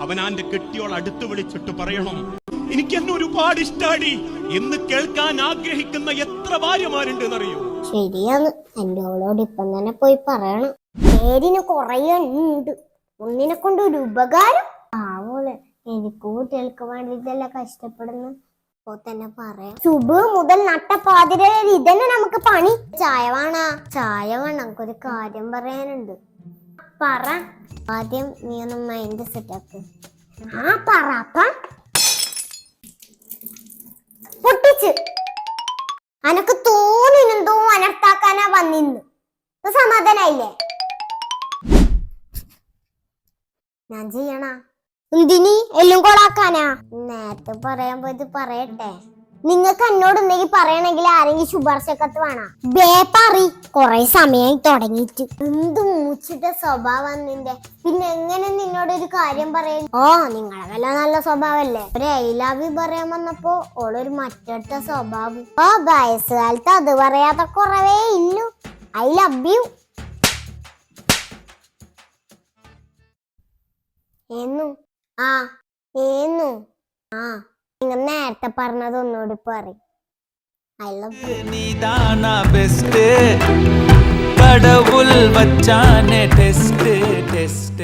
അവനാന്റെ കെട്ടിയോൾ അടുത്ത് വിളിച്ചിട്ട് പറയണം എനിക്ക് എന്നെ ഒരുപാട് ഇഷ്ടാടി. എന്ന് കേൾക്കാൻ ആഗ്രഹിക്കുന്ന എത്ര ഭാര്യമാരുണ്ട് എന്നറിയോ ശരിയാണ്. എന്റെ ഓളോട് ഇപ്പം തന്നെ പോയി പറയണം. പേരിന് കൊറേ ഉണ്ട്. ഒന്നിനെ കൊണ്ട് ഒരു ഉപകാരം? ആവോളെ എനിക്ക് കുട്ടികൾക്ക് വേണ്ടിട്ടല്ല കഷ്ടപ്പെടുന്നു? ഇപ്പോ തന്നെ പറയാം. സുബ് മുതൽ നട്ടപ്പാതിര ഇതന്നെ നമുക്ക് പണി. ചായ വേണ? ചായ വേണം. നമുക്കൊരു കാര്യം പറയാനുണ്ട്. പറ. ആദ്യം നീ ഒന്ന് മൈൻഡ് സെറ്റ് ആക്ക്. ആ പറ പൊട്ടിച്ച്. അനക്ക് തോന്നിനെന്തോ അനർത്താക്കാനാ വന്നിന്ന്. സമാധാനായില്ലേ? ഞാൻ ചെയ്യണ. എന്തിനി? എല്ലാം കൊളാക്കാനാ നേരത്തെ പറയാൻ പോയത് പറയട്ടെ. നിങ്ങൾക്ക് എന്നോട് എന്തെങ്കിലും പറയണെങ്കിൽ ആരെങ്കിലും ശുപാർശ കത്ത് വേണം. ബേ പറി കൊറേ സമയമായി തുടങ്ങിയിട്ട്. എന്ത് മുച്ചിട്ട സ്വഭാവം നിന്റെ. പിന്നെ എങ്ങനെ നിന്നോട് ഒരു കാര്യം പറയും? ഓ നിങ്ങളെ വല്ല നല്ല സ്വഭാവല്ലേ? ഒരു ഐ ലവ് യു പറയാൻ വന്നപ്പോ ഓളൊരു മറ്റടുത്ത സ്വഭാവം. ഓ വയസ്സുകാലത്ത് അത് പറയാത്ത കുറവേ ഇല്ലു. I love you. എന്നു. ആ എന്നു. ആ നിങ്ങൾ നേരത്തെ പറഞ്ഞത് ഒന്നുകൂടി പറയും. I love you. கடவுள் வச்சானே டெஸ்ட் டெஸ்ட்